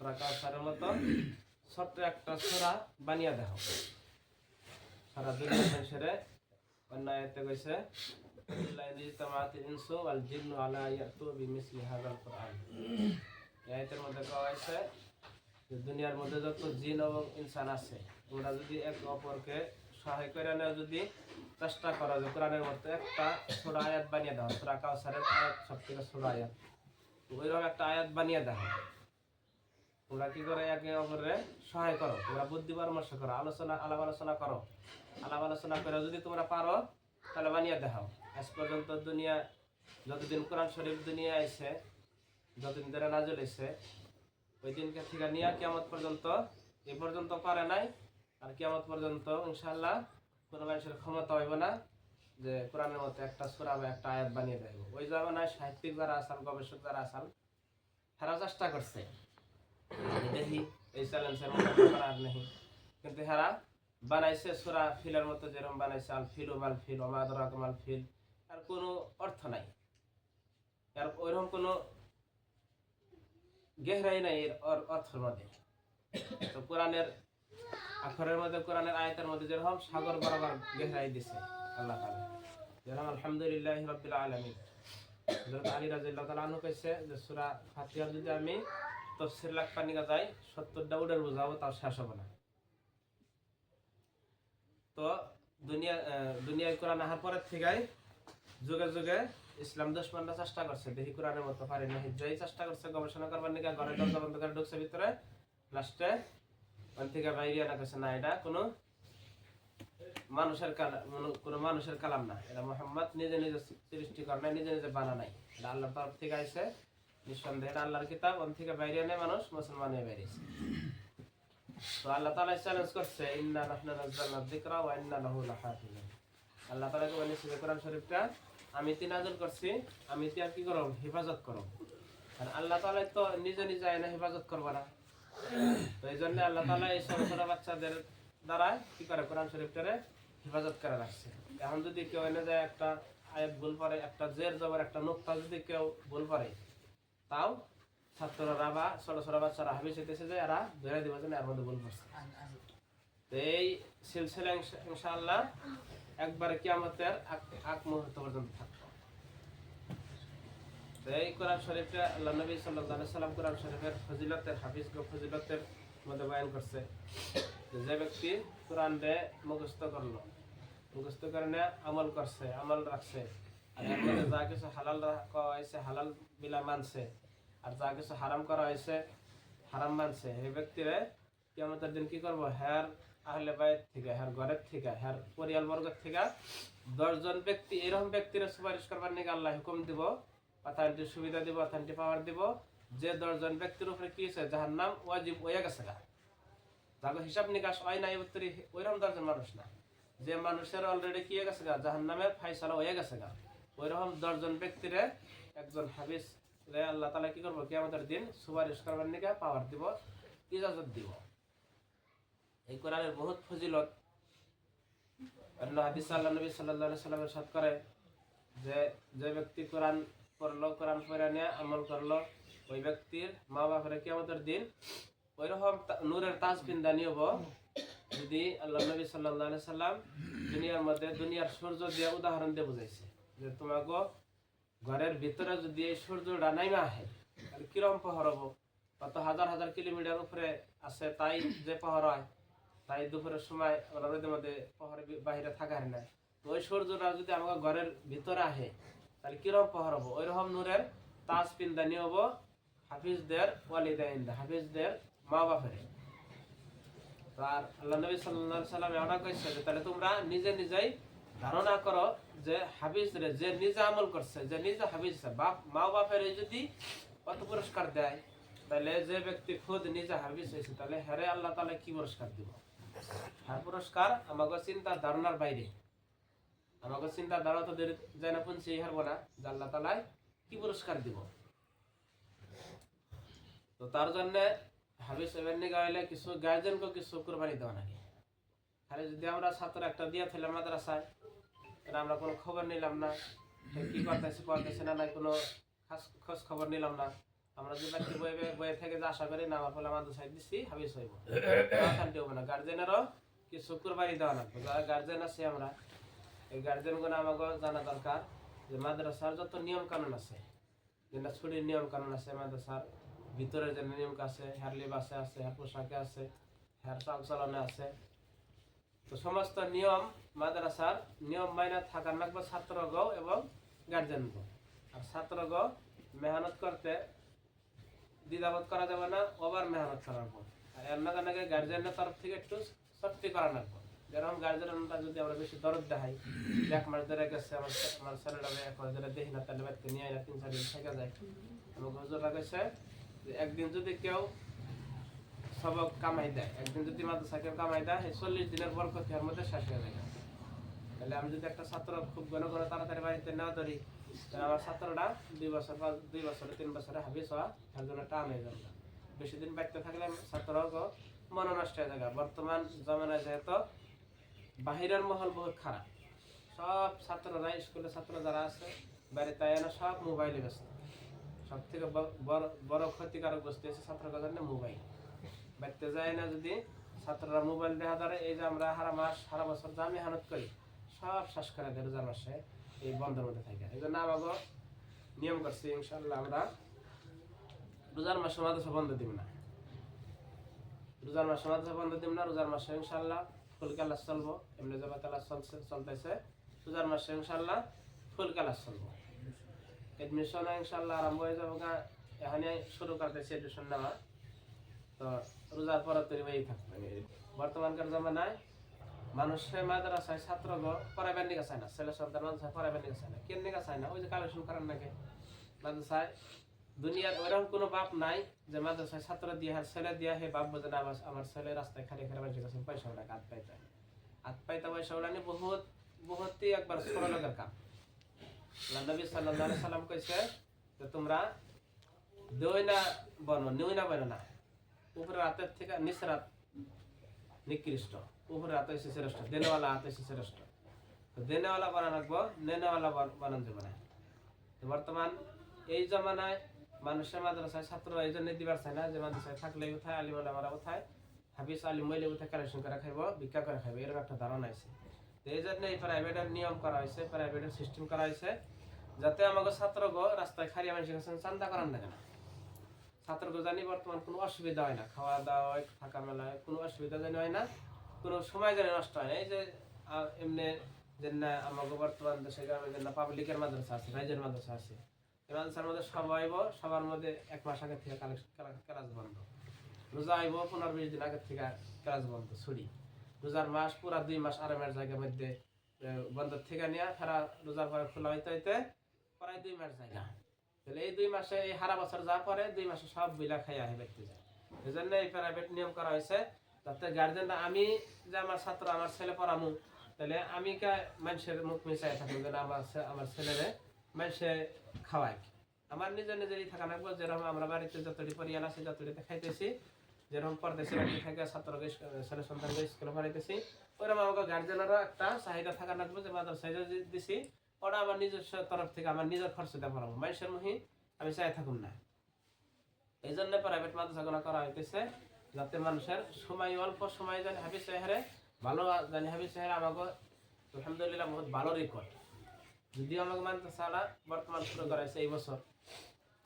সুরা কাউসারের মতো? ছোট্ট একটা সুরা বানিয়ে দেখো সারা দুনিয়া মানুষের অন্য আয়াতে কইছে ইল্লা ইন ইজতামাআতিল ইনসু ওয়াল জিন্নু আলা ইয়াতু বিমিসলি হাযাল কুরআন। আয়াতের মধ্যে কোয়া হয়েছে দুনিয়ার মধ্যে যত জিন এবং ইনসান আছে ওরা যদি এক অপরকে সহায় করে নেওয়া যদি চেষ্টা করা যায় কোরআনের মধ্যে একটা ছোট আয়াত বানিয়ে দেওয়া সুরা কাউসারের আয়াত সব থেকে ছোট আয়াত। ওইরকম একটা আয়াত বানিয়ে দেওয়া তোমরা কি করে একে অপরে সহায় করো? তোমরা বুদ্ধি পরামর্শ করো, আলোচনা, আলাপ আলোচনা করো। আলাপ আলোচনা করে যদি তোমরা পারো, তাহলে বানিয়ে দেখাও। আজ পর্যন্ত দুনিয়া, যতদিন কোরআন শরীফ দুনিয়া আইছে, যতদিন ধরে নাজল হয়েছে ওই দিনকে থেকে নিয়ে কিয়ামত পর্যন্ত, এ পর্যন্ত পারে নাই। আর কিয়ামত পর্যন্ত ইনশাল্লাহ কোনো মানুষের ক্ষমতা হইব না যে কোরআনের মতো একটা সুরা বা একটা আয়াত বানিয়ে দেব। ওই জামানায় সাহিত্যিক যারা আসান গবেষক যারা আসান তারা চেষ্টা করছে। দেখি কিন্তু বানাইছে সুরা ফিলের মতো যেরকম বানাইছে আল ফিল মাল ফিল রকমাল ফিল কোনো অর্থ নাই আর ওইরকম কোনো গেহরাই নাই এর অর্থের মধ্যে তো কোরআনের আখরের মধ্যে কোরআনের আয়াতের মধ্যে যেরকম সাগর বরাবর গেহরাই দিছে আল্লাহ তাআলা যেরকম আলহামদুলিল্লাহ রাব্বিল আলামিন হযরত আলী আনহু কইছে যে সূরা ফাতিহা যদি আমি তফসির লাখ পানিকা যাই 70টা উডের বুঝাবো তাও শেষ হবে না। তো দুনিয়া দুনিয়ায় কোরআন আহার পরের থেকেই যুগে যুগে ইসলাম দুশ্মনরা চেষ্টা করছে। দেখি কোরআনের মতো পারি না যেই চেষ্টা করছে, গবেষণা করবার নিকা, ঘরে দরজা বন্ধ করে ঢুকছে ভিতরে। লাস্টে ওখান থেকে বাইরে আনা করছে। না, এটা কোনো মানুষের কালাম কোনো মানুষের কালাম না। এটা মোহাম্মদ নিজে নিজে সৃষ্টি করে নাই, নিজে নিজে বানা নাই। এটা আল্লাহর তরফ থেকে আইছে। নিঃসন্দেহে আল্লাহর কিতাব, ওখান থেকে বাইরে মানুষ মুসলমান হয়ে বেরিয়েছে তো আল্লাহ তাআলা চ্যালেঞ্জ করছে, ইন্না ওয়া ইন্না আল্লাহ কোরআন শরীফটা আমি করছি, আমি তি আর কি হেফাজত করব। আল্লাহ তো নিজে নিজে আইনা হেফাজত করব না। তো এই জন্য আল্লাহ তাআলা এই ছোট ছোট বাচ্চাদের দ্বারা কি করে? কোরআন শরীফটারে হেফাজত করে রাখছে। এখন যদি কেউ এনে যায় একটা আয়াত ভুল পড়ে একটা জের জবর, একটা নুক্তা যদি কেউ ভুল পড়ে তাও ছাত্ররা বা ছোট ছোট বাচ্চারা হাবি চেতেছে যে এরা ধরে দিব যে এর মধ্যে ভুল পড়ছে তো এই সিলসিলা ইনশা- ইনশাআল্লাহ একবারে কিয়ামতের আগ- মুহূর্ত পর্যন্ত থাকবে। তো এই কোরআন শরীফটা আল্লাহ নবী সাল্লাল্লাহু আলাইহি সাল্লাম কোরআন শরীফের ফজিলতের হাফিজ ফজিলতের মধ্যে বয়ান করছে যে ব্যক্তি কোরআন মুখস্থ করল মুখস্থ করে আমল করছে আমল রাখছে যা কিছু হালাল রাখা হয়েছে, হালাল বিলা মানছে। আর যা কিছু হারাম করা হয়েছে, হারাম মানছে। এই ব্যক্তিরে দিন কি করব? হ্যার আহলে বাইত থেকে হ্যার ঘরের থেকে হ্যার পরিয়াল বর্গের থেকে দশজন ব্যক্তি, এরকম ব্যক্তির সুপারিশ করবার নিকে আল্লাহ হুকুম দিব অথরিটির সুবিধা দিব অথরিটি পাওয়ার দিব। যে দশজন ব্যক্তির উপরে কি হয়েছে? যাহার নাম ওয়াজিব হয়ে গেছে গা। যাকে হিসাব নিকাশ হয় নাই উত্তরে ওইরকম দশজন মানুষ না। যে মানুষের অলরেডি কি হয়ে গেছে গা? জাহান নামের ফাইসালা হয়ে গেছে গা। ওইরকম দশজন ব্যক্তিরে, একজন হাবিস রে আল্লাহ তালা কি করব? কি আমাদের দিন সুপারিশ করবার নিকে পাওয়ার দিব, ইজাজত দিব। এই কোরআনের বহুত ফজিলত। হাদিস আল্লাহ নবী সাল্লাহ সাল্লামের সাথ করে যে যে ব্যক্তি কোরআন পড়ল, কোরআন পড়ে নিয়ে আমল করল, ওই ব্যক্তির মা বাপের কি আমাদের দিন ওইরকম তা- নূরের তাজ পিন্দা নিয়ব যদি আল্লাহ নবী সাল্লাহ সাল্লাম দুনিয়ার মধ্যে দুনিয়ার সূর্য দিয়ে উদাহরণ দিয়ে বুঝাইছে। যে তোমাকে ঘরের ভিতরে যদি এই সূর্যটা নাইমা আহে, তাহলে কিরম পহর হব? কত হাজার হাজার কিলোমিটার উপরে আছে, তাই যে পহর হয়, তাই দুপুরের সময় আমরা রোদের মধ্যে পহরে বাহিরে থাকা হয় না তো ওই সূর্যটা যদি আমাকে ঘরের ভিতরে আহে, তাহলে কিরম পহর হব? ওই রকম নূরের তাজ পিন্দা নিয়ে হব হাফিজদের ওয়ালিদাইন হাফিজদের মা বাপের আর আল্লাহ নবী আলাইহি সাল্লাম এমন কইছে যে তাহলে তোমরা নিজে নিজেই ধারণা করো যে হাফিজ রে যে নিজে আমল করছে, যে নিজে হাফিজ বাপ, মা বাপের যদি কত পুরস্কার দেয়, তাহলে যে ব্যক্তি খুদ নিজে হাফিজ হয়েছে, তাহলে হেরে আল্লাহ তাআলা কি পুরস্কার দিব? হ্যাঁ পুরস্কার আমাকে চিন্তা ধারণার বাইরে। আমাকে চিন্তা ধারণা তো যায় না পুনছি হারবো না, যে আল্লাহ তালায় কি পুরস্কার দিব? তো তার জন্য হাবিস এমনি গাইলে কিছু গার্জেনকে কিছু কোরবানি দেওয়া নাকি খালি যদি আমরা ছাত্র একটা দিয়ে ফেলে মাদ্রাসায় আমরা কোনো খবর নিলাম না? কি করতেছে করতেছে না, নাই কোনো খাস খোঁজ খবর নিলাম না। আমরা যে ব্যক্তি বয়ে বয়ে থেকে যে আশা করি নামার ফলে আমাদের সাইড দিচ্ছি হাবিস হইব শান্তি হবে না। গার্জেনেরও কিছু কুরবানি দেওয়া লাগবে। যারা গার্জেন আছে আমরা, এই গার্জেনগুলো আমাকে জানা দরকার যে মাদ্রাসার যত নিয়ম কানুন আছে যেটা ছুটির নিয়ম কানুন আছে, মাদ্রাসার ভিতরে যে নিয়ম আছে, হেয়ার লিবাসে আছে হেয়ার পোশাকে আছে, হেয়ার চাল চলনে আছে তো সমস্ত নিয়ম মাদ্রাসার নিয়ম মাইনা থাকার লাগবে ছাত্রগ এবং গার্জেন গার্জেনগ আর ছাত্রগ মেহনত করতে দ্বিধাবোধ করা যাবে না, ওভার মেহনত করার পর। আর এর নাগে নাগে গার্জেনের তরফ থেকে একটু সত্যি করা লাগবে। যেরকম গার্জেনটা যদি আমরা বেশি দরদ দেখাই এক মাস ধরে গেছে, আমার আমার ছেলেটা এক মাস ধরে দেখি না, তাহলে বাড়িতে নিয়ে আইনা তিন চার দিন থেকে যায়। আমাকে হুজুররা গেছে একদিন যদি কেউ সবক কামাই দেয়। একদিন যদি মাদ্রাসা কেউ কামাই দেয় সেই চল্লিশ দিনের বরকত এর মধ্যে শেষ হয়ে যায়। তাহলে আমি যদি একটা ছাত্র খুব ঘন ঘন তাড়াতাড়ি বাড়িতে না ধরি, তাহলে আমার ছাত্রটা দুই বছর বা দুই বছরে, তিন বছরে হাবিস হওয়া তার জন্য টান হয়ে যাবে। বেশি দিন বাড়িতে থাকলে ছাত্রকে মন নষ্ট হয়ে যাবে বর্তমান জমানায় যেহেতু বাহিরের মহল বহুত খারাপ, সব ছাত্ররা, স্কুলের ছাত্র যারা আছে, বাড়িতে না সব মোবাইলে ব্যস্ত। সব থেকে বড় ক্ষতিকারক বস্তু হচ্ছে ছাত্রদের জন্য মোবাইল বাড়িতে যায় না যদি ছাত্ররা মোবাইল দেখা ধরে, এই যে আমরা সারা মাস, সারা বছর যা মেহনত করি, সব শেষ করে দেয় রোজার মাসে এই বন্ধের মধ্যে থাকে। এই জন্য আমাকে নিয়ম করছি ইনশাল্লাহ আমরা রোজার মাসে মাদ্রাসা বন্ধ দিব না। রোজার মাসে মাদ্রাসা বন্ধ দিব না, রোজার মাসে ইনশাল্লাহ ফুল ক্লাস চলবো, এমনি জবা ক্লাস চলছে, চলতেছে, রোজার মাসে ইনশাল্লাহ ফুল ক্লাস চলবো। এডমিশন ইনশাল্লাহ আরম্ভ হয়ে যাব এখানে শুরু করতেছি এডমিশন নেওয়া। তো রোজার পরে তৈরি হয়েই থাকবে। বর্তমানকার জমানায় মানুষের মাদ্রাসায় ছাত্র পড়াবেন নিকা চায় না, ছেলে সন্তান মাদ্রাসায় পড়াবেন নিকা চায় না। কেন নিকা চায় না? ওই যে কালেকশন করার নাকি মাদ্রাসায় দুনিয়ার ওইরকম কোনো বাপ নাই যে মাদ্রাসায় ছাত্র দিয়ে আর ছেলে দিয়ে হে বাপ বোঝে না, আমার ছেলে রাস্তায় খালি খালি মানুষের কাছে পয়সা ওটা হাত পাইতে হাত পাইতে পয়সা ওলানি বহুত, বহুতই একবার লোকের কাম। নবী আলাইহি সাল্লাম কইছে যে তোমরা দই না বনো নিই না বনো না। উপরে রাতের থেকে নিচের রাত নিকৃষ্ট। উপরে রাত হচ্ছে শ্রেষ্ঠ। দেনেওয়ালা হাত হচ্ছে শ্রেষ্ঠ। তো দেনেওয়ালা বানান রাখব নেনেওয়ালা বান- বানান যাবে না। বর্তমান এই জমানায় মানুষের মাদ্রাসায় ছাত্র এই জন্য দিবার চায় না যে মাদ্রাসায় থাকলে কোথায় আলিম আলামারা কোথায় হাফিজ, আলিম মইলে কোথায় কালেকশন করে খাইব, ভিক্ষা করে খাইব, এরকম একটা ধারণা আছে। তো এই জন্য এই প্রাইভেটের নিয়ম করা হয়েছে প্রাইভেটের সিস্টেম করা হয়েছে যাতে আমাকে ছাত্র গো রাস্তায় খারিয়া মানুষের কাছে চান্দা করার না। কেন ছাত্রকে জানি বর্তমান কোনো অসুবিধা হয় না। খাওয়া দাওয়া থাকা মেলায় কোনো অসুবিধা যেন হয় না, কোনো সময় যেন নষ্ট হয় না। এই যে এমনি যে না আমাকে বর্তমান দেশে গ্রামে যে না পাবলিকের মাদ্রাসা আছে রাইজের মাদ্রাসা আছে মাদ্রাসার মধ্যে সবাই সবার মধ্যে এক মাস আগে থেকে ক্লাস বন্ধ। রোজা আইব, পনেরো বিশ দিন আগে থেকে ক্লাস বন্ধ, ছুটি। রোজার মাস পুরা দুই মাস আরামের জায়গার মধ্যে বন্ধ থেকে নিয়ে, ফেরা রোজার পরে খোলা হইতে হইতে প্রায় দুই মাস জায়গা। তাহলে এই দুই মাসে এই সারা বছর যা পরে দুই মাসে সব বিলা খাই আহে ব্যক্তি যায়। এই জন্য এই প্রাইভেট নিয়ম করা হয়েছে যাতে গার্জেনরা আমি যে আমার ছাত্র, আমার ছেলে পড়ামু, তাহলে আমি কা মানুষের মুখ মিশাই থাকব যেন আমার আমার ছেলেরে মানুষে খাওয়াই। আমার নিজের নিজেরই থাকা লাগবো, যেরকম আমরা বাড়িতে যতটি পরিয়াল আছে যতটিতে খাইতেছি যেরকম পরদেশে বাড়ি থেকে ছাত্রকে ছেলে সন্তানকে স্কুলে পড়াইতেছি ওরকম আমাকে গার্জেনেরও একটা চাহিদা থাকা লাগবে যে মাদ্রাসায় দিছি ওটা আমার নিজস্ব তরফ থেকে আমার নিজের খরচ দিয়ে পড়াবো মানুষের মুহি, আমি চাই থাকুন না। এই জন্য প্রাইভেট মাদ্রাসাগুলো করা হইতেছে যাতে মানুষের সময়, অল্প সময় জানি হাবিজ সাহেরে, ভালো জানি হাবিজ সাহের আমাকে আলহামদুলিল্লাহ বহুত ভালো রেকর্ড যদিও আমাকে মাদ্রাসাটা বর্তমান শুরু করাইছে এই বছর,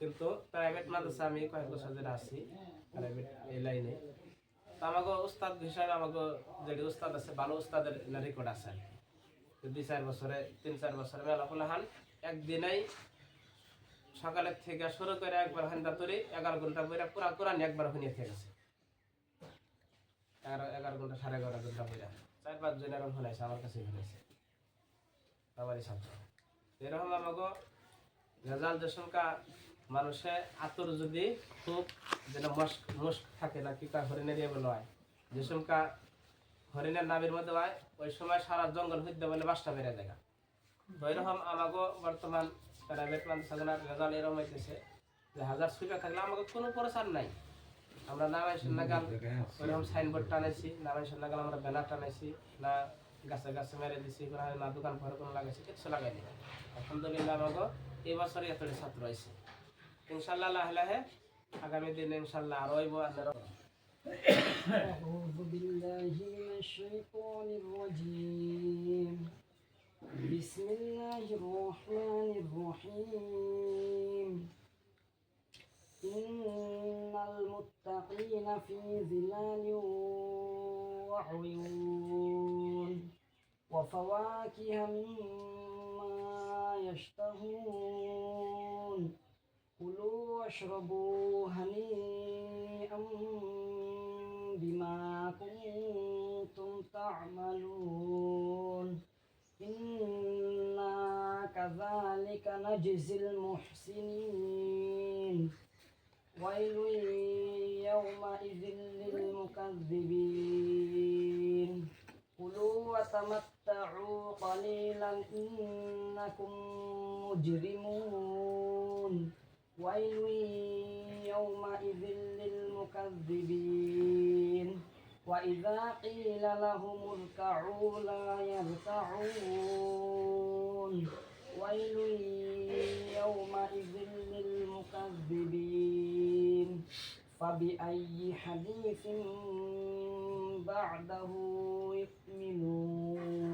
কিন্তু প্রাইভেট মাদ্রাসা আমি কয়েক বছর ধরে আছি প্রাইভেট এই লাইনে তো আমাকে উস্তাদ হিসাবে আমাকে যেটি উস্তাদ আছে, ভালো উস্তাদের রেকর্ড আছে দুই চার বছরে, তিন চার বছরে মেলা ফুলাহান একদিনেই সকালের থেকে শুরু করে একবার তরি এগারো ঘণ্টা বইরা পুরা কোরআন একবার শুনিয়ে থেকে গেছে। এগারো এগারো ঘণ্টা, সাড়ে এগারো ঘণ্টা বইরা। চার পাঁচ জন এরকম শুনাইছে, আমার কাছে শুনাইছে। আমারই ছাত্র এরকম আমাকে রেজাল্ট মানুষে আতর যদি খুব যেন মস্ক মুস্ক থাকে না, কি কয় হরিণের বলে হয়? যে সংখ্যা হরিণের নামের মধ্যে হয়, ওই সময় সারা জঙ্গল হইতে বলে বাসটা বেড়ে দেখা তো এরকম বর্তমান প্রাইভেট মাদ্রাসাগুলোর রেজাল্ট এরকম হইতেছে যে হাজার সুবিধা থাকলে আমাকে কোনো প্রচার নাই। আমরা না মাইসের ওইরকম সাইনবোর্ড টানাইছি না মাইসের নাগাল আমরা ব্যানার টানাইছি, না গাছে গাছে মেরে দিছি, কোনো না দোকান ঘরে কোনো লাগাইছি কিছু লাগাইনি আলহামদুলিল্লাহ আমাকে এই বছরই এতটি ছাত্র হয়েছে ইনশাল্লাহ লাহে লাহে আগামী দিনে ইনশাল্লাহ আরও হইব আপনারা أعوذ بالله من الشيطان الرجيم. بسم الله الرحمن الرحيم. إن المتقين في ظلال وعيون. وفواكه مما يشتهون. كلوا واشربوا هنيئا بما كنتم تعملون إنا كذلك نجزي المحسنين ويل يومئذ للمكذبين كلوا وتمتعوا قليلا إنكم مجرمون ويل يومئذ للمكذبين وإذا قيل لهم اركعوا لا يركعون ويل يومئذ للمكذبين فبأي حديث بعده يؤمنون